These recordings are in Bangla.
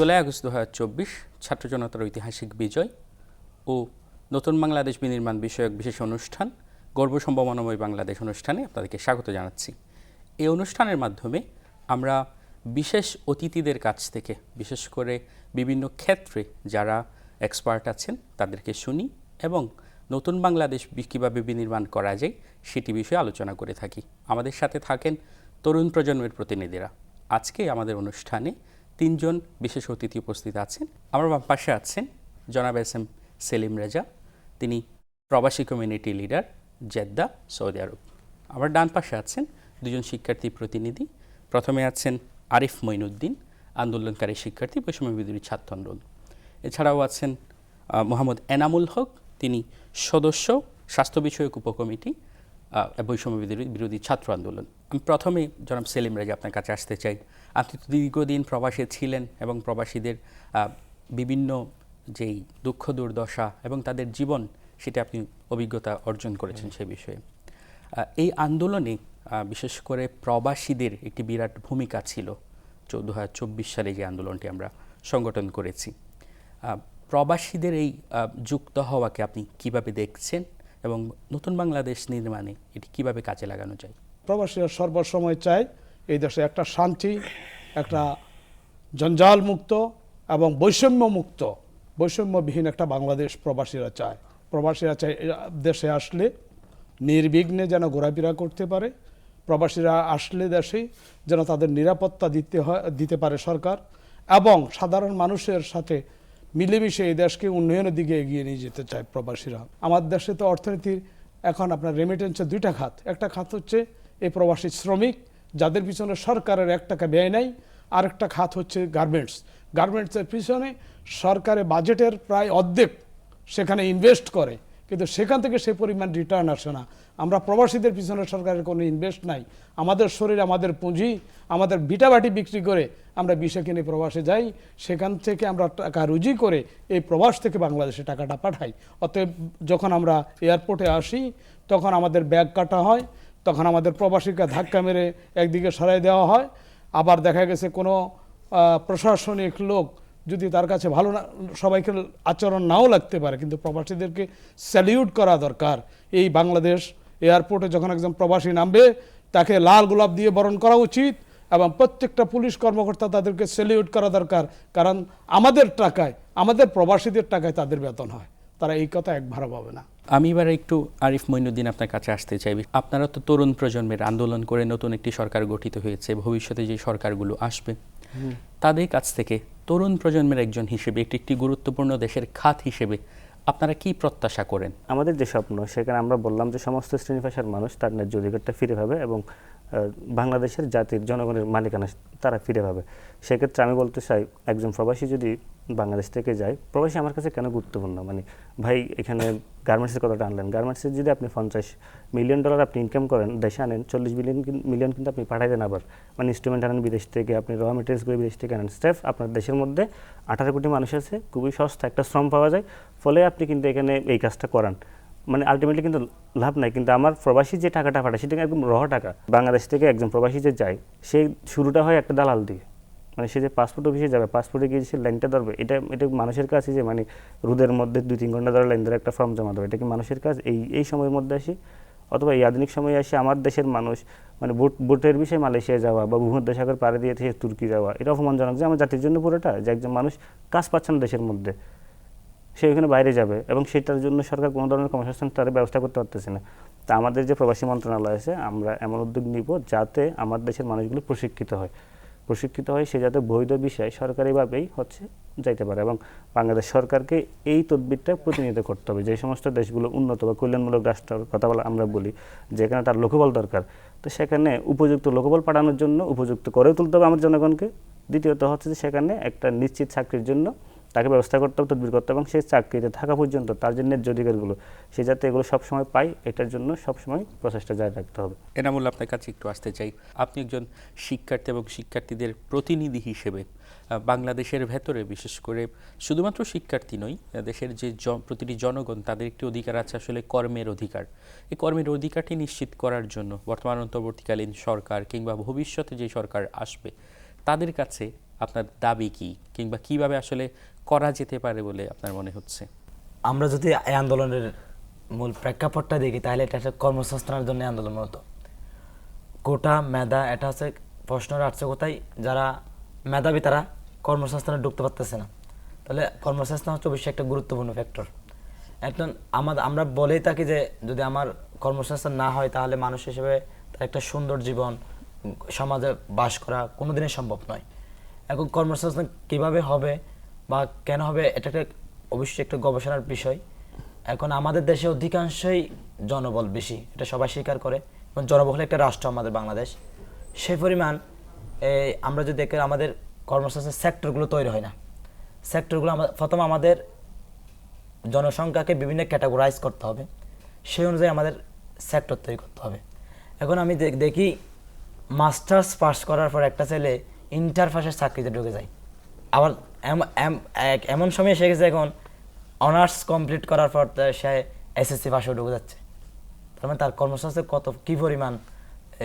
জুলাই আগস্ট দু হাজার চব্বিশ ছাত্র জনতার ঐতিহাসিক বিজয় ও নতুন বাংলাদেশ বিনির্মাণ বিষয়ক বিশেষ অনুষ্ঠান, গর্ব সম্ভাবনাময় বাংলাদেশ অনুষ্ঠানে আপনাদেরকে স্বাগত জানাচ্ছি। এই অনুষ্ঠানের মাধ্যমে আমরা বিশেষ অতিথিদের কাছ থেকে, বিশেষ করে বিভিন্ন ক্ষেত্রে যারা এক্সপার্ট আছেন, তাদেরকে শুনি এবং নতুন বাংলাদেশ কীভাবে বিনির্মাণ করা যায় সেটি বিষয়ে আলোচনা করে থাকি। আমাদের সাথে থাকেন তরুণ প্রজন্মের প্রতিনিধিরা। আজকে আমাদের অনুষ্ঠানে তিনজন বিশেষ অতিথি উপস্থিত আছেন। আমার বাম পাশে আছেন জনাব এস এম সেলিম রেজা, তিনি প্রবাসী কমিউনিটি লিডার জেদ্দা, সৌদি আরব। আমার ডান পাশে আছেন দুজন শিক্ষার্থী প্রতিনিধি। প্রথমে আছেন আরিফ মঈনুদ্দিন, আন্দোলনকারী শিক্ষার্থী, বৈষম্য বিরোধী ছাত্র আন্দোলন এছাড়াও আছেন মোহাম্মদ এনামুল হক, তিনি সদস্য, স্বাস্থ্য বিষয়ক উপকমিটি বৈষম্য বিরোধী ছাত্র আন্দোলন। আমি প্রথমে জনাব সেলিম রাজা আপনার কাছে আসতে চাই। আপনি তো দীর্ঘদিন প্রবাসে ছিলেন এবং প্রবাসীদের বিভিন্ন যেই দুঃখ দুর্দশা এবং তাদের জীবন সেটা আপনি অভিজ্ঞতা অর্জন করেছেন সে বিষয়ে। এই আন্দোলনে বিশেষ করে প্রবাসীদের একটি বিরাট ভূমিকা ছিল। চৌদ্দ হাজার চব্বিশ সালে যে আন্দোলনটি আমরা সংগঠন করেছি। প্রবাসীদের এই যুক্ত হওয়াকে আপনি কীভাবে দেখছেন এবং নতুন বাংলাদেশ নির্মাণে এটি কীভাবে কাজে লাগানো যায়? প্রবাসীরা সর্বসময় চায় এই দেশে একটা শান্তি, একটা জঞ্জাল মুক্ত এবং বৈষম্য মুক্ত বৈষম্যবিহীন একটা বাংলাদেশ প্রবাসীরা চায়। প্রবাসীরা চায় দেশে আসলে নির্বিঘ্নে যেন ঘোরাফেরা করতে পারে। প্রবাসীরা আসলে দেশে যেন তাদের নিরাপত্তা দিতে হয়, দিতে পারে সরকার এবং সাধারণ মানুষের সাথে মিলেমিশে এই দেশকে উন্নয়নের দিকে এগিয়ে নিয়ে যেতে চায় প্রবাসীরা। আমার দেশে তো অর্থনীতির এখন আপনার রেমিটেন্সের দুইটা খাত। একটা খাত হচ্ছে এই প্রবাসী শ্রমিক যাদের পিছনে সরকারের এক টাকা ব্যয় নাই আরেকটা খাত হচ্ছে গার্মেন্টস গার্মেন্টসের পিছনে সরকারের বাজেটের প্রায় অর্ধেক সেখানে ইনভেস্ট করে। কিন্তু সেখান থেকে সে পরিমাণ রিটার্ন আসে না। আমরা প্রবাসীদের পিছনে সরকারের কোনো ইনভেস্ট নাই। আমাদের শরীর, আমাদের পুঁজি, আমাদের বিটাবাটি বিক্রি করে আমরা বিষে কিনে প্রবাসে যাই। সেখান থেকে আমরা টাকা রুজি করে এই প্রবাস থেকে বাংলাদেশে টাকাটা পাঠাই। অতএব যখন আমরা এয়ারপোর্টে আসি, তখন আমাদের ব্যাগ কাটা হয়। তখন আমাদের প্রবাসীকে ধাক্কা মেরে একদিকে সরাই দেওয়া হয়। আবার দেখা গেছে কোনো প্রশাসনিক লোক যদি তার কাছে ভালো না, সবাইকে আচরণ নাও লাগতে পারে, কিন্তু প্রবাসীদেরকে স্যালিউট করা দরকার। এই বাংলাদেশ এয়ারপোর্টে যখন একজন প্রবাসী নামবে, তাকে লাল গোলাপ দিয়ে বরণ করা উচিত এবং প্রত্যেকটা পুলিশ কর্মকর্তা তাদেরকে স্যালিউট করা দরকার। কারণ আমাদের টাকায়, আমাদের প্রবাসীদের টাকায় তাদের বেতন হয়। তারা এই কথা একবারও পাবে না। আমি এবার একটু আরিফ মইনুদ্দিন আপনার কাছে আসতে চাই। আপনারা তো তরুণ প্রজন্মের আন্দোলন করে নতুন একটি সরকার গঠিত হয়েছে ভবিষ্যতে যে সরকারগুলো আসবে। তাদের কাছ থেকে তরুণ প্রজন্মের একজন হিসেবে একটি একটি গুরুত্বপূর্ণ দেশের খাত হিসেবে আপনারা কি প্রত্যাশা করেন? আমাদের যে স্বপ্ন সেখানে আমরা বললাম যে সমস্ত শ্রেণি পেশার মানুষ তার ন্যায্য অধিকারটা ফিরে পাবে এবং বাংলাদেশের জাতির জনগণের মালিকানা তারা ফিরে পাবে। সেক্ষেত্রে আমি বলতে চাই, একজন প্রবাসী যদি বাংলাদেশ থেকে যায়, প্রবাসী আমার কাছে কেন গুরুত্বপূর্ণ? মানে ভাই, এখানে গার্মেন্টসের কথাটা আনলেন। গার্মেন্টসের যদি আপনি পঞ্চাশ মিলিয়ন ডলার আপনি ইনকাম করেন, দেশে আনেন, চল্লিশ মিলিয়ন মিলিয়ন কিন্তু আপনি পাঠাই দেন আবার। মানে ইনস্ট্রুমেন্ট আনেন বিদেশ থেকে, আপনি র মেটেরিয়ালসগুলো বিদেশ থেকে আনেন। স্টেফ আপনার দেশের মধ্যে আঠারো কোটি মানুষ আছে, খুবই সস্তা একটা শ্রম পাওয়া যায়। ফলে আপনি কিন্তু এখানে এই কাজটা করান। মানে আলটিমেটলি কিন্তু লাভ নাই। কিন্তু আমার প্রবাসী যে টাকাটা পাঠায় সেটা একদম রহ টাকা। বাংলাদেশ থেকে একজন প্রবাসী যে যায় সেই শুরুটা হয় একটা দালাল দিয়ে। মানে সে যে পাসপোর্ট অফিসে যাবে পাসপোর্টে গিয়ে সে লাইনটা ধরবে, এটা এটা মানুষের কাছে যে মানে রোদের মধ্যে দুই তিন ঘণ্টা ধরে লাইন ধরে একটা ফর্ম জমা দেবে, এটা কি মানুষের কাজ? এই এই সময়ের মধ্যে আসি? অথবা এই আধুনিক সময়ে আসে আমার দেশের মানুষ মানে বুট বুটের বিষয়ে মালয়েশিয়া যাওয়া বা ভূমধ্যসাগর পাড়ে দিয়ে তুর্কি যাওয়া, এটা অপমানজনক যে আমার জাতির জন্য পুরোটা, যে একজন মানুষ কাজ পাচ্ছে না দেশের মধ্যে। সে ওখানে বাইরে যাবে এবং সেটার জন্য সরকার কোনো ধরনের কর্মসংস্থান তার ব্যবস্থা করতে পারতেছে না। তা আমাদের যে প্রবাসী মন্ত্রণালয় আছে, আমরা এমন উদ্যোগ নিব যাতে আমার দেশের মানুষগুলো প্রশিক্ষিত হয়। প্রশিক্ষিত হয় সে যাতে বৈধ বিষয় সরকারিভাবেই হচ্ছে যাইতে পারে এবং বাংলাদেশ সরকারকে এই তদবিরটা প্রতিনিধিত্ব করতে হবে। যে সমস্ত দেশগুলো উন্নত বা কল্যাণমূলক রাষ্ট্রের কথা বলা আমরা বলি, যেখানে তার লোকবল দরকার, তো সেখানে উপযুক্ত লোকবল পাঠানোর জন্য উপযুক্ত করে তুলতে হবে আমার জনগণকে। দ্বিতীয়ত হচ্ছে যে সেখানে একটা নিশ্চিত চাকরির জন্য তাকে ব্যবস্থা করতে হবে, তদবির করতে এবং সেই চাকরিতে থাকা পর্যন্ত তার যে ন্যায্য অধিকারগুলো, সে যাতে এগুলো সবসময় পায়, এটার জন্য সবসময় প্রচেষ্টা জারি রাখতে হবে। এনামুল, আপনার কাছে একটু আসতে চাই। আপনি একজন শিক্ষার্থী এবং শিক্ষার্থীদের প্রতিনিধি হিসেবে বাংলাদেশের ভেতরে বিশেষ করে শুধুমাত্র শিক্ষার্থী নয় দেশের যে প্রতিটি জনগণ, তাদের একটি অধিকার আছে আসলে কর্মের অধিকার। এই কর্মের অধিকারটি নিশ্চিত করার জন্য বর্তমান অন্তর্বর্তীকালীন সরকার কিংবা ভবিষ্যতে যে সরকার আসবে, তাদের কাছে আপনার দাবি কি কিংবা কীভাবে আসলে করা যেতে পারে বলে আপনার মনে হচ্ছে? আমরা যদি এই আন্দোলনের মূল প্রেক্ষাপটটা দেখি, তাহলে এটা একটা কর্মসংস্থানের জন্য আন্দোলন মূলত। কোটা, মেধা, এটা হচ্ছে প্রশ্ন আসছে কোথায়? যারা মেধাবী, তারা কর্মসংস্থানে ঢুকতে পারতেছে না। তাহলে কর্মসংস্থান হচ্ছে অবশ্যই একটা গুরুত্বপূর্ণ ফ্যাক্টর এখন আমাদের আমরা বলেই থাকি যে যদি আমার কর্মসংস্থান না হয়, তাহলে মানুষ হিসেবে তার একটা সুন্দর জীবন, সমাজে বাস করা কোনোদিনই সম্ভব নয়। এখন কর্মসংস্থান কীভাবে হবে বা কেন হবে, এটা একটা অবশ্যই একটা গবেষণার বিষয়। এখন আমাদের দেশে অধিকাংশই জনবল বেশি, এটা সবাই স্বীকার করে। এবং জনবহুল একটা রাষ্ট্র আমাদের বাংলাদেশ। সেই পরিমাণ আমরা যদি দেখি আমাদের কর্মসংস্থান সেক্টরগুলো তৈরি হয় না, সেক্টরগুলো প্রথম আমাদের জনসংখ্যাকে বিভিন্ন ক্যাটাগরাইজ করতে হবে। সেই অনুযায়ী আমাদের সেক্টর তৈরি করতে হবে। এখন আমি দেখ- দেখি, মাস্টার্স পাস করার পর একটা ছেলে ইন্টার পাসের চাকরিতে ঢুকে যায়। আবার এমন সময় এসে গেছে এখন অনার্স কমপ্লিট করার পর সে এসএসসি পাশেও ঢুকে যাচ্ছে। তার মানে তার কর্মসংস্থান কত কি পরিমাণ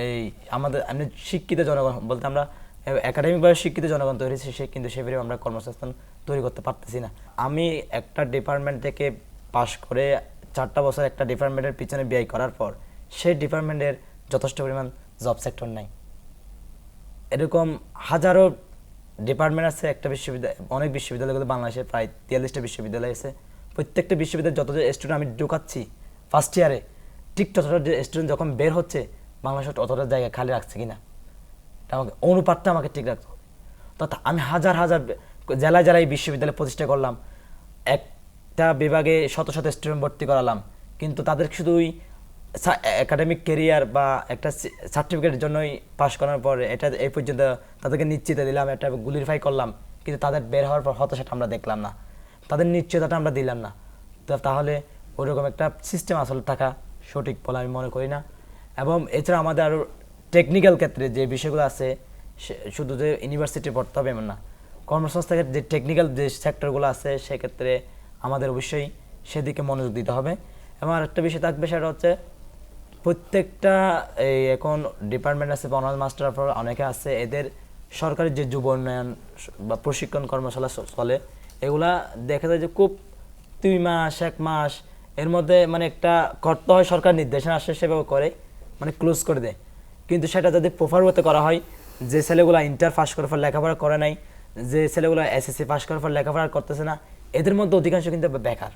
এই আমাদের এমনি শিক্ষিত জনগণ বলতে আমরা একাডেমিকভাবে শিক্ষিত জনগণ তৈরি হয়েছে, সে কিন্তু সে পরিমাণ আমরা কর্মসংস্থান তৈরি করতে পারতেছি না। আমি একটা ডিপার্টমেন্ট থেকে পাশ করে চারটা বছর একটা ডিপার্টমেন্টের পিছনে ব্যয় করার পর সেই ডিপার্টমেন্টের যথেষ্ট পরিমাণ জব সেক্টর নাই। এরকম হাজারো ডিপার্টমেন্ট আছে, একটা বিশ্ববিদ্যালয়, অনেক বিশ্ববিদ্যালয় বিশ্ববিদ্যালয়গুলো বাংলাদেশে প্রায় তিয়াল্লিশটা বিশ্ববিদ্যালয় আছে। প্রত্যেকটা বিশ্ববিদ্যালয়ে যত স্টুডেন্ট আমি ঢুকাচ্ছি ফার্স্ট ইয়ারে ঠিক ততটা স্টুডেন্ট যখন বের হচ্ছে, বাংলাদেশে অতটা জায়গা খালি রাখছে কিনা? আমাকে, অনুপাতটা আমাকে ঠিক রাখতে হবে। তথা আমি হাজার হাজার জেলায় জেলায় বিশ্ববিদ্যালয় প্রতিষ্ঠা করলাম, একটা বিভাগে শত শত স্টুডেন্ট ভর্তি করালাম, কিন্তু তাদের শুধুই একাডেমিক কেরিয়ার বা একটা সার্টিফিকেটের জন্যই পাশ করার পর এটা, এই পর্যন্ত তাদেরকে নিশ্চিত দিলাম, একটা গুলিফাই করলাম, কিন্তু তাদের বের হওয়ার পর হতাশাটা আমরা দেখলাম না। তাদের নিশ্চয়তাটা আমরা দিলাম না। তো তাহলে ওইরকম একটা সিস্টেম আসলে থাকা সঠিক বলে আমি মনে করি না। এবং এছাড়া আমাদের আরও টেকনিক্যাল ক্ষেত্রে যে বিষয়গুলো আছে শুধু যে ইউনিভার্সিটি পড়তে হবে এমন না, কর্মসংস্থানের যে টেকনিক্যাল যে সেক্টরগুলো আছে, সেক্ষেত্রে আমাদের অবশ্যই সেদিকে মনোযোগ দিতে হবে। এবং আরেকটা বিষয় থাকবে সেটা হচ্ছে প্রত্যেকটা, এই এখন ডিপার্টমেন্ট আছে বা অনার্স মাস্টার অনেকে আছে, এদের সরকারি যে যুব উন্নয়ন বা প্রশিক্ষণ কর্মশালা চলে, এগুলা দেখা যায় যে খুব দুই মাস, এক মাস, এর মধ্যে মানে একটা করতে হয়, সরকার নির্দেশনা আসে, সেভাবে করে মানে ক্লোজ করে দেয়। কিন্তু সেটা যদি প্রপার ওয়েতে করা হয়, যে ছেলেগুলো ইন্টার পাস করার পর লেখাপড়া করে নাই, যে ছেলেগুলো এসএসসি পাস করার পর লেখাপড়া করতেছে না, এদের মধ্যে অধিকাংশ কিন্তু বেকার।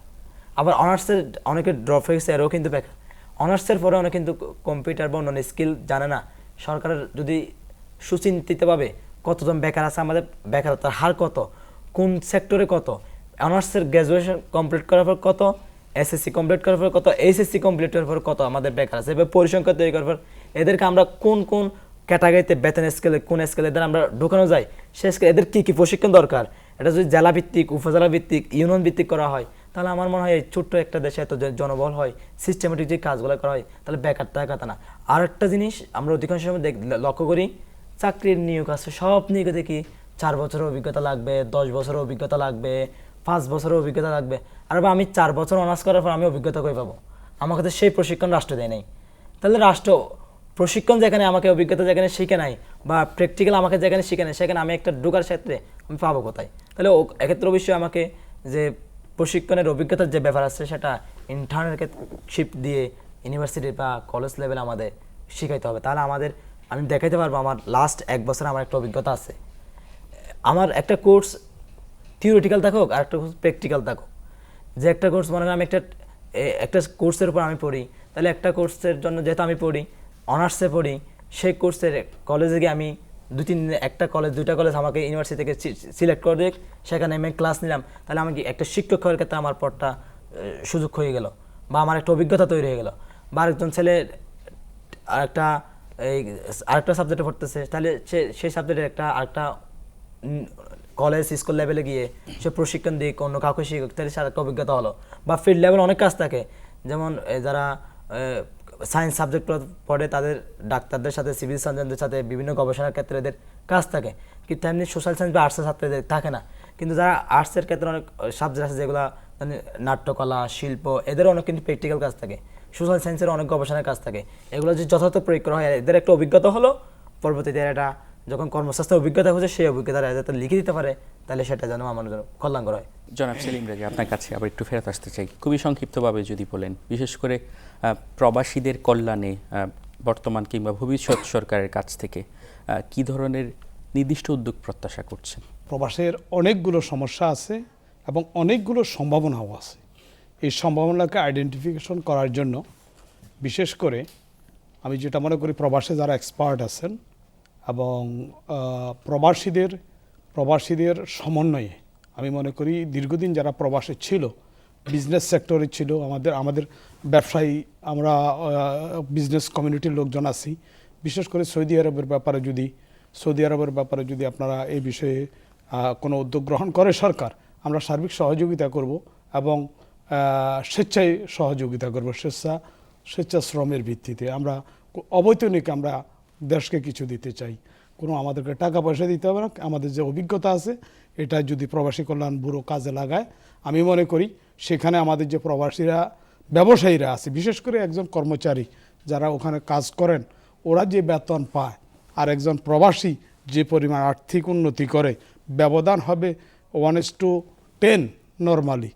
আবার অনার্সের অনেকে ড্রপ হয়ে গেছে, এরও কিন্তু বেকার। অনার্সের পরে অনেক কিন্তু কম্পিউটার বা অন্যান্য স্কিল জানে না। সরকারের যদি সুচিন্তিতভাবে কতজন বেকার আছে, আমাদের বেকারতার হার কত, কোন সেক্টরে কত, অনার্সের গ্র্যাজুয়েশন কমপ্লিট করার পর কত এসএসসি কমপ্লিট করার পর কত এইচএসসি কমপ্লিট করার পর কত আমাদের বেকার আছে, এবার পরিসংখ্যা তৈরি করার পর এদেরকে আমরা কোন কোন ক্যাটাগরিতে বেতন স্কেলে কোন স্কেলে এদের আমরা ঢোকানো যায়, সে স্কেলে এদের কী কী প্রশিক্ষণ দরকার? এটা যদি জেলা ভিত্তিক, উপজেলা ভিত্তিক ইউনিয়ন ভিত্তিক করা হয় তাহলে আমার মনে হয় এই ছোট্ট একটা দেশে এত জনবল হয় সিস্টেমেটিক যে কাজগুলো করা হয়, তাহলে বেকার টাকা কথা না। আর একটা জিনিস, আমরা অধিকাংশ সময় দেখ- লক্ষ্য করি, চাকরির নিয়োগ আছে, সব নিয়োগে দেখি চার বছরের অভিজ্ঞতা লাগবে, দশ বছরের অভিজ্ঞতা লাগবে, পাঁচ বছরের অভিজ্ঞতা লাগবে। আর বা আমি চার বছর অনার্স করার পর আমি অভিজ্ঞতা করে পাবো? আমাকে তো সেই প্রশিক্ষণ রাষ্ট্র দেয় নাই। তাহলে রাষ্ট্র, প্রশিক্ষণ যেখানে আমাকে, অভিজ্ঞতা যেখানে শিখে নাই, বা প্র্যাকটিক্যাল আমাকে যেখানে শিখে নেয় সেখানে আমি একটা ঢোকার ক্ষেত্রে আমি পাবো কোথায়? তাহলে ও- এক্ষেত্রে অবশ্যই আমাকে যে প্রশিক্ষণের অভিজ্ঞতার যে ব্যাপার আছে, সেটা ইন্টার্নের শিপ দিয়ে ইউনিভার্সিটি বা কলেজ লেভেলে আমাদের শিখাইতে হবে। তাহলে আমাদের, আমি দেখাইতে পারব, আমার লাস্ট এক বছর আমার একটা অভিজ্ঞতা আছে। আমার একটা কোর্স থিওরিটিক্যাল থাকুক, আর একটা কোর্স প্র্যাকটিক্যাল থাকুক। যে একটা কোর্স মনে করেন আমি একটা একটা কোর্সের উপর আমি পড়ি, তাহলে একটা কোর্সের জন্য যেহেতু আমি পড়ি অনার্সে পড়ি, সেই কোর্সের কলেজে গিয়ে আমি দু তিন দিন একটা কলেজ দুইটা কলেজ আমাকে ইউনিভার্সিটি থেকে সিলেক্ট করে দিক সেখানে আমি ক্লাস নিলাম। তাহলে আমি কি একটা শিক্ষক হওয়ার ক্ষেত্রে আমার পড়টা সুযোগ হয়ে গেল? বা আমার একটা অভিজ্ঞতা তৈরি হয়ে গেল? বা আরেকজন ছেলে আরেকটা, এই, আরেকটা সাবজেক্টে পড়তেছে, তাহলে সে, সেই সাবজেক্টের একটা, আরেকটা কলেজ স্কুল লেভেলে গিয়ে সে প্রশিক্ষণ দিক, অন্য কাউকে শিখুক, তাহলে সে আরেকটা অভিজ্ঞতা হলো। বা ফিল্ড লেভেল অনেক কাজ থাকে। যেমন যারা সায়েন্স সাবজেক্ট পড়ে তাদের ডাক্তারদের সাথে সিভিল সার্জনদের সাথে, বিভিন্ন গবেষণার ক্ষেত্রে এদের কাজ থাকে। কিন্তু তেমনি সোশ্যাল সায়েন্স বা আর্টসের ছাত্রদের থাকে না। কিন্তু যারা আর্টসের ক্ষেত্রে অনেক সাবজেক্ট আছে যেগুলো মানে নাট্যকলা, শিল্প, এদেরও অনেক কিন্তু প্র্যাকটিক্যাল কাজ থাকে। সোশ্যাল সায়েন্সের অনেক গবেষণার কাজ থাকে। এগুলো যদি যথাযথ প্রয়োগ করা হয়, এদের একটা অভিজ্ঞতা হলো, পরবর্তীতে একটা যখন কর্মসংস্থার অভিজ্ঞতা হচ্ছে সেই অভিজ্ঞতা যাতে লিখে দিতে পারে তাহলে সেটা যেন আমার জন্য কল্যাণকর হয়। জনাব সেলিম রাজি আপনার কাছে আবার একটু ফেরত আসতে চাই। খুবই সংক্ষিপ্তভাবে যদি বলেন বিশেষ করে প্রবাসীদের কল্যাণে বর্তমান কিংবা ভবিষ্যৎ সরকারের কাছ থেকে কি ধরনের নির্দিষ্ট উদ্যোগ প্রত্যাশা করছেন? প্রবাসের অনেকগুলো সমস্যা আছে এবং অনেকগুলো সম্ভাবনাও আছে। এই সম্ভাবনাকে আইডেন্টিফিকেশন করার জন্য বিশেষ করে আমি যেটা মনে করি প্রবাসে যারা এক্সপার্ট আছেন এবং প্রবাসীদের প্রবাসীদের সমন্বয়ে আমি মনে করি দীর্ঘদিন যারা প্রবাসে ছিল বিজনেস সেক্টরে ছিল, আমাদের আমাদের ব্যবসায়ী, আমরা বিজনেস কমিউনিটির লোকজন আছি। বিশেষ করে সৌদি আরবের ব্যাপারে যদি, সৌদি আরবের ব্যাপারে যদি আপনারা এই বিষয়ে কোনো উদ্যোগ গ্রহণ করে সরকার, আমরা সার্বিক সহযোগিতা করব এবং স্বেচ্ছায় সহযোগিতা করব, স্বেচ্ছা, স্বেচ্ছাশ্রমের ভিত্তিতে। আমরা অবৈতনিক আমরা দেশকে কিছু দিতে চাই। কোনো আমাদেরকে টাকা পয়সা দিতে হবে না, আমাদের যে অভিজ্ঞতা আছে, এটা যদি প্রবাসী কল্যাণ ব্যুরো কাজে লাগায়, আমি মনে করি সেখানে আমাদের যে প্রবাসীরা, ব্যবসায়ীরা আছে, বিশেষ করে একজন কর্মচারী যারা ওখানে কাজ করেন, ওরা যে বেতন পায়, আর একজন প্রবাসী যে পরিমাণ আর্থিক উন্নতি করে, ব্যবধান হবে one is to ten normally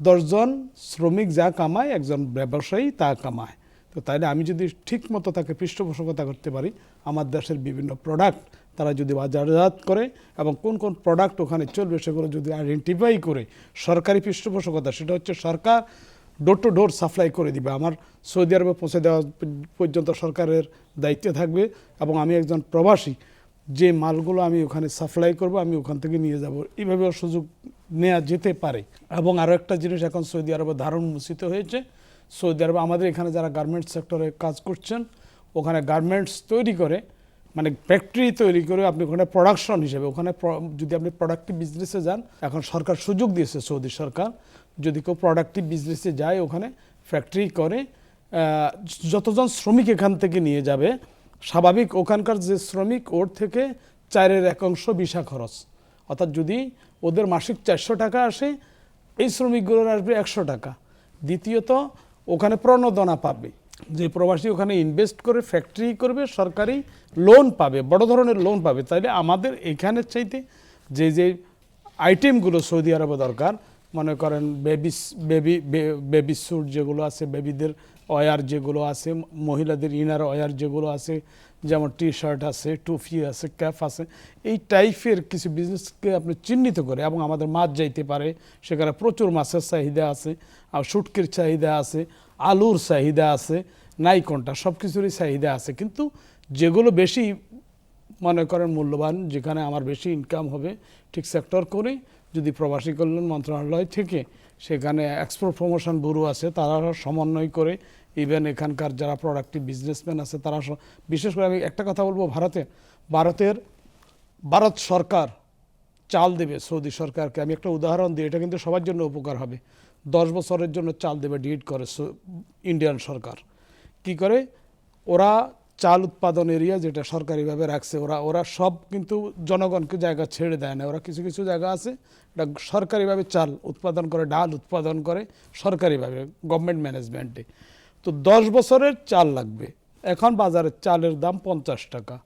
দশজন শ্রমিক যা কামায়, একজন ব্যবসায়ী তা কামায়। তো তাইলে আমি যদি ঠিক মতো তাকে পৃষ্ঠপোষকতা করতে পারি, আমার দেশের বিভিন্ন প্রোডাক্ট তারা যদি বাজারজাত করে এবং কোন কোন প্রোডাক্ট ওখানে চলবে সেগুলো যদি আইডেন্টিফাই করে, সরকারি পৃষ্ঠপোষকতা, সেটা হচ্ছে সরকার ডোর টু ডোর সাপ্লাই করে দিবে। আমার সৌদি আরবে পৌঁছে দেওয়া পর্যন্ত সরকারের দায়িত্বে থাকবে এবং আমি একজন প্রবাসী, যে মালগুলো আমি ওখানে সাপ্লাই করব, আমি ওখান থেকে নিয়ে যাব। এইভাবেও সুযোগ নেওয়া যেতে পারে। এবং আরও একটা জিনিস এখন সৌদি আরবে ধারণ মোচিত হয়েছে সৌদি আরবে আমাদের এখানে যারা গার্মেন্টস সেক্টরে কাজ করছেন, ওখানে গার্মেন্টস তৈরি করে মানে ফ্যাক্টরি তৈরি করে আপনি ওখানে প্রোডাকশন হিসেবে, ওখানে যদি আপনি প্রোডাক্টিভ বিজনেসে যান, এখন সরকার সুযোগ দিয়েছে সৌদি সরকার, যদি কেউ প্রোডাক্টিভ বিজনেসে যায় ওখানে ফ্যাক্টরি করে যতজন শ্রমিক এখান থেকে নিয়ে যাবে, স্বাভাবিক ওখানকার যে শ্রমিক, ওর থেকে চারের এক অংশ ভিসা খরচ। অর্থাৎ যদি ওদের মাসিক চারশো টাকা আসে, এই শ্রমিকগুলোর আসবে একশো টাকা। দ্বিতীয়ত ওখানে প্রণোদনা পাবে। যে প্রবাসী ওখানে ইনভেস্ট করে ফ্যাক্টরি করবে, সরকারি লোন পাবে, বড় ধরনের লোন পাবে। তাইলে আমাদের এখানের চাইতে যে যে আইটেমগুলো সৌদি আরবে দরকার, মনে করেন বেবি বেবি বেবি স্যুট যেগুলো আছে বেবিদের ওয়ার যেগুলো আছে, মহিলাদের ইনার ওয়ার যেগুলো আছে যেমন টি শার্ট আছে, টুফি আছে ক্যাপ আছে, এই টাইপের কিছু বিজনেসকে আপনি চিহ্নিত করে এবং আমাদের মাছ যাইতে পারে, সেখানে প্রচুর মাছের চাহিদা আছে, আর শুটকির চাহিদা আছে, আলুর চাহিদা আছে, নাইকনটা সব কিছুরই চাহিদা আছে। কিন্তু যেগুলো বেশি মনে করেন মূল্যবান, যেখানে আমার বেশি ইনকাম হবে, ঠিক সেক্টর করে যদি প্রবাসী কল্যাণ মন্ত্রণালয় থেকে সেখানে এক্সপোর্ট প্রমোশন ব্যুরো আছে, তারা সমন্বয় করে ইভেন এখানকার যারা প্রোডাক্টিভ বিজনেসম্যান আছে, তারা বিশেষ করে আমি একটা কথা বলব ভারতে। ভারতের, ভারত সরকার চাল দেবে সৌদি সরকারকে। আমি একটা উদাহরণ দিই, এটা কিন্তু সবার জন্য উপকার হবে। দশ বছরের জন্য চাল দেবে ডিড করে ইন্ডিয়ান সরকার। কি করে? ওরা চাল উৎপাদন এরিয়া যেটা সরকারিভাবে রাখছে, ওরা ওরা সব কিন্তু জনগণকে জায়গা ছেড়ে দেয় না। ওরা কিছু কিছু জায়গা আছে এটা সরকারিভাবে চাল উৎপাদন করে, ডাল উৎপাদন করে সরকারিভাবে গভর্নমেন্ট ম্যানেজমেন্টে তো দশ বছরের চাল লাগবে। এখন বাজারের চালের দাম পঞ্চাশ টাকা।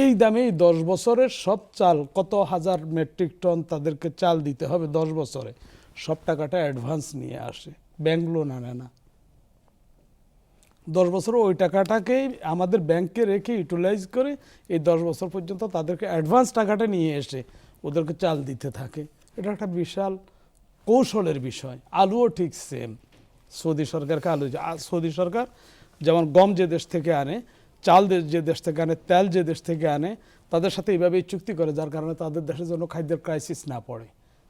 এই দামে এই দশ বছরের সব চাল, কত হাজার মেট্রিক টন তাদেরকে চাল দিতে হবে দশ বছরে, সব টাকাটা অ্যাডভান্স নিয়ে আসে ব্যাংক লোন আনে না। দশ বছর ওই টাকাটাকেই আমাদের ব্যাংকে রেখে ইউটিলাইজ করে এই দশ বছর পর্যন্ত তাদেরকে অ্যাডভান্স টাকাটা নিয়ে এসে ওদেরকে চাল দিতে থাকে। এটা একটা বিশাল কৌশলের বিষয়, আলুও ঠিক সেম সৌদি সরকারকে আলু আ- সৌদি সরকার যেমন গম যে দেশ থেকে আনে, চাল যে দেশ থেকে আনে, তেল যে দেশ থেকে আনে, তাদের সাথে এইভাবেই চুক্তি করে, যার কারণে তাদের দেশের জন্য খাদ্যের ক্রাইসিস না পড়ে।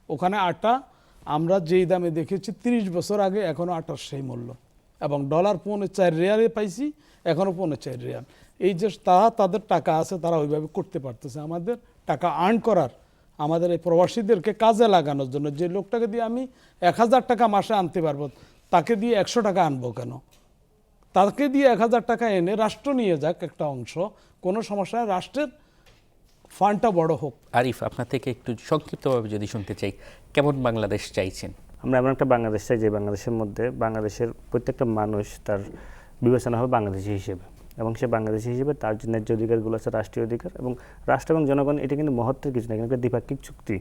ওখানে আটা, আমরা যেই দামে দেখেছি, তিরিশ বছর আগে এখনও আটার সেই মূল্য। এবং ডলার পৌনে চার রিয়ালে পাইছি এখনও পৌনে চার রিয়াল। এই যে তারা তাদের টাকা আছে, তারা ওইভাবে করতে পারতেছে। আমাদের টাকা আর্ন করার, আমাদের এই প্রবাসীদেরকে কাজে লাগানোর জন্য যে লোকটাকে দিয়ে আমি এক হাজার টাকা মাসে আনতে পারব তাকে দিয়ে একশো টাকা আনব কেন? তাকে দিয়ে এক হাজার টাকা এনে রাষ্ট্র নিয়ে যাক একটা অংশ। কোনো সমস্যা রাষ্ট্রের ফান্ডটা বড় হোক। আরিফ আপনার থেকে একটু সংক্ষিপ্তভাবে যদি শুনতে চাই কেমন বাংলাদেশ চাইছেন? আমরা এমন একটা বাংলাদেশ চাই যে বাংলাদেশের মধ্যে বাংলাদেশের প্রত্যেকটা মানুষ তার বিবেচনা হবে বাংলাদেশি হিসেবে। এবং সে বাংলাদেশি হিসেবে তার যে ন্যায্য অধিকারগুলো আছে রাষ্ট্রীয় অধিকার এবং রাষ্ট্র এবং জনগণ এটা কিন্তু মহত্বের কিছু না কিন্তু দ্বিপাক্ষিক চুক্তি।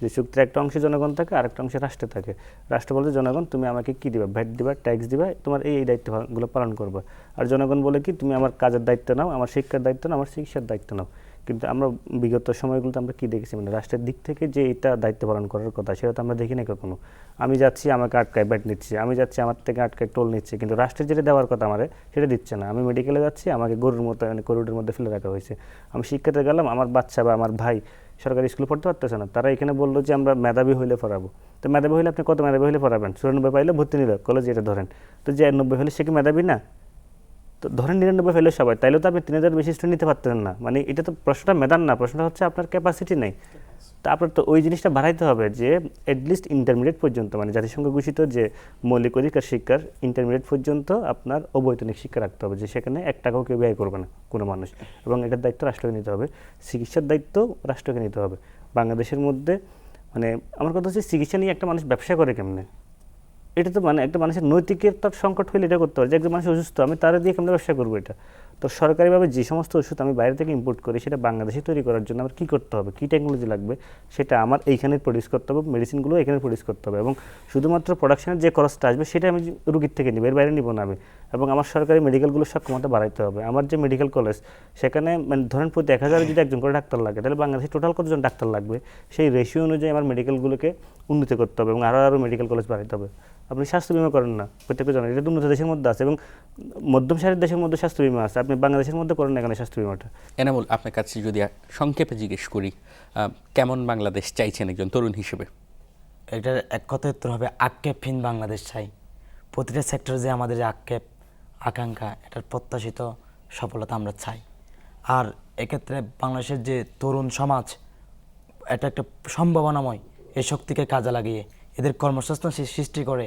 যে চুক্তির একটা অংশে জনগণ থাকে আর একটা অংশে রাষ্ট্র থাকে। রাষ্ট্র বলতে, জনগণ, তুমি আমাকে কি দিবা? ভ্যাট দিবা? ট্যাক্স দিবা? তোমার এই এই দায়িত্বগুলো পালন করবে। আর জনগণ বলে কি, তুমি আমার কাজের দায়িত্ব নাও, আমার শিক্ষার দায়িত্ব নাও, আমার চিকিৎসার দায়িত্ব নাও। কিন্তু আমরা বিগত সময়গুলোতে আমরা কি দেখেছি? মানে রাষ্ট্রের দিক থেকে যে এটা দায়িত্ব পালন করার কথা, সেটা তো আমরা দেখি না কখনো। আমি যাচ্ছি, আমাকে আটকায় ব্যাট নিচ্ছে। আমি যাচ্ছি, আমার থেকে আটকায় টোল নিচ্ছে। কিন্তু রাষ্ট্রের যেটা দেওয়ার কথা আমারে, সেটা দিচ্ছে না। আমি মেডিকেলে যাচ্ছি, আমাকে গরুর মতো মানে করিডোর মধ্যে ফেলে রাখা হয়েছে। আমি শিক্ষাতে গেলাম, আমার বাচ্চা বা আমার ভাই সরকারি স্কুলে পড়তে পারতেছে না। তারা এখানে বলল যে, আমরা মেধাবী হইলে পড়াবো। তো মেধাবী হলে আপনি কত মেধাবী হলে পড়াবেন? চুরানব্বই পাইলে ভর্তি নিল কলেজে এটা ধরেন। তো যে নব্বই হলে সে কি মেধাবী না? তো ধরেন নিরানব্বই ফেলে সবাই, তাইলে তো আপনি তিন হাজার বেশি স্টুডেন্ট নিতে পারতেন না। মানে এটা তো প্রশ্নটা মেধান না, প্রশ্নটা হচ্ছে আপনার ক্যাপাসিটি নেই। তা আপনার তো ওই জিনিসটা বাড়াইতে হবে যে অ্যাটলিস্ট ইন্টারমিডিয়েট পর্যন্ত মানে জাতিসংঘ ঘোষিত যে মৌলিক অধিকার শিক্ষার ইন্টারমিডিয়েট পর্যন্ত আপনার অবৈতনিক শিক্ষা রাখতে হবে, যে সেখানে এক টাকাও কেউ ব্যয় করবে না কোনো মানুষ। এবং এটার দায়িত্ব রাষ্ট্রকে নিতে হবে, চিকিৎসার দায়িত্ব রাষ্ট্রকে নিতে হবে। বাংলাদেশের মধ্যে মানে আমার কথা হচ্ছে চিকিৎসা নিয়ে একটা মানুষ ব্যবসা করে কেমনে? এটা তো মানে একটা মানুষের নৈতিকতার সংকট হলে এটা করতে হবে, যে একজন মানুষ অসুস্থ, আমি তারা দিয়ে কেমন ব্যবসা করব এটা? তো সরকারিভাবে যে সমস্ত ওষুধ আমি বাইরে থেকে ইম্পোর্ট করি, সেটা বাংলাদেশে তৈরি করার জন্য আমার কী করতে হবে? কী টেকনোলজি লাগবে? সেটা আমার এইখানে প্রডিউস করতে হবে মেডিসিনগুলো এখানে প্রডিউস করতে হবে এবং শুধুমাত্র প্রোডাকশনের যে খরচটা আসবে, সেটা আমি রুগীর থেকে নিব, এর বাইরে নিব না আমি। এবং আমার সরকারি মেডিকেলগুলোর সক্ষমতা বাড়াইতে হবে। আমার যে মেডিকেল কলেজ সেখানে মানে ধরেন প্রতি এক হাজারে যদি একজন করে ডাক্তার লাগে, তাহলে বাংলাদেশে টোটাল কতজন ডাক্তার লাগবে? সেই রেশিও অনুযায়ী আমার মেডিকেলগুলোকে উন্নতি করতে হবে এবং আরও আরও মেডিকেল কলেজ বাড়াইতে হবে। আপনি স্বাস্থ্য বিমা করেন না প্রত্যেকটা জানেন এটা উন্নত দেশের মধ্যে আছে এবং মধ্যম সারির দেশের মধ্যে স্বাস্থ্য বিমা আছে। আপনি বাংলাদেশের মধ্যে করেন না এখানে স্বাস্থ্য বিমাটা? এনামুল আপনার কাছে যদি সংক্ষেপে জিজ্ঞেস করি কেমন বাংলাদেশ চাইছেন একজন তরুণ হিসেবে? এটার এক কথা উত্তর হবে আক্ষেপহীন বাংলাদেশ চাই। প্রতিটা সেক্টরে যে আমাদের যে আক্ষেপ আকাঙ্ক্ষা এটার প্রত্যাশিত সফলতা আমরা চাই। আর এক্ষেত্রে বাংলাদেশের যে তরুণ সমাজ এটা একটা সম্ভাবনাময় এই শক্তিকে কাজে লাগিয়ে এদের কর্মসংস্থান সৃষ্টি করে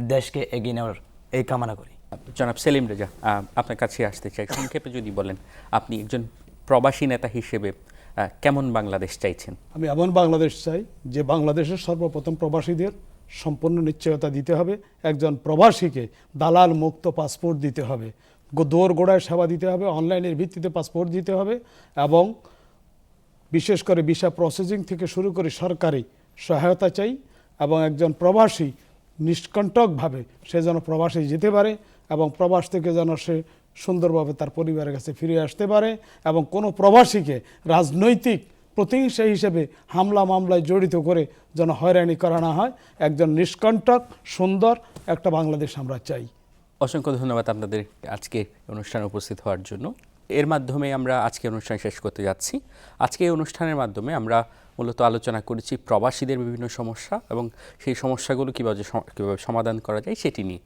দেশকে এগিয়ে নেওয়ার এই কামনা করি। জনাব সেলিম রেজা আপনার কাছে আসতে চাই। সংক্ষেপে যদি বলেন আপনি একজন প্রবাসী নেতা হিসেবে কেমন বাংলাদেশ চাইছেন? আমি এমন বাংলাদেশ চাই যে বাংলাদেশের সর্বপ্রথম প্রবাসীদের সম্পূর্ণ নিশ্চয়তা দিতে হবে একজন প্রবাসীকে দালাল মুক্ত পাসপোর্ট দিতে হবে গো- দোর গোড়ায় সেবা দিতে হবে অনলাইনের ভিত্তিতে পাসপোর্ট দিতে হবে এবং বিশেষ করে ভিসা প্রসেসিং থেকে শুরু করে সরকারি সহায়তা চাই। এবং একজন প্রবাসী নিষ্কণ্টকভাবে সে যেন প্রবাসে যেতে পারে এবং প্রবাস থেকে যেন সে সুন্দরভাবে তার পরিবারের কাছে ফিরে আসতে পারে এবং কোনো প্রবাসীকে রাজনৈতিক প্রতিহিংসা হিসেবে হামলা মামলায় জড়িত করে যেন হয়রানি করা না হয়। একজন নিষ্কণ্টক, সুন্দর একটা বাংলাদেশ আমরা চাই। অসংখ্য ধন্যবাদ আপনাদের আজকে অনুষ্ঠানে উপস্থিত হওয়ার জন্য। এর মাধ্যমে আমরা আজকে অনুষ্ঠান শেষ করতে যাচ্ছি। আজকে এই অনুষ্ঠানের মাধ্যমে আমরা মূলত আলোচনা করেছি প্রবাসীদের বিভিন্ন সমস্যা এবং সেই সমস্যাগুলো কীভাবে কীভাবে সমাধান করা যায় সেটি নিয়ে।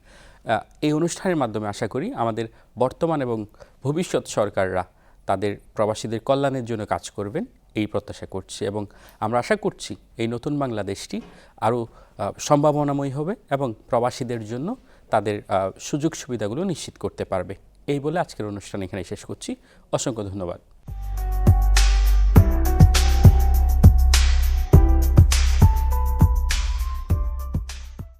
এই অনুষ্ঠানের মাধ্যমে আশা করি আমাদের বর্তমান এবং ভবিষ্যৎ সরকাররা তাদের প্রবাসীদের কল্যাণের জন্য কাজ করবেন, এই প্রত্যাশা করছি এবং আমরা আশা করছি এই নতুন বাংলাদেশটি আরও সম্ভাবনাময় হবে এবং প্রবাসীদের জন্য তাদের সুযোগ সুবিধাগুলো নিশ্চিত করতে পারবে। এই বলে আজকের অনুষ্ঠান এখানে শেষ করছি। অসংখ্য ধন্যবাদ।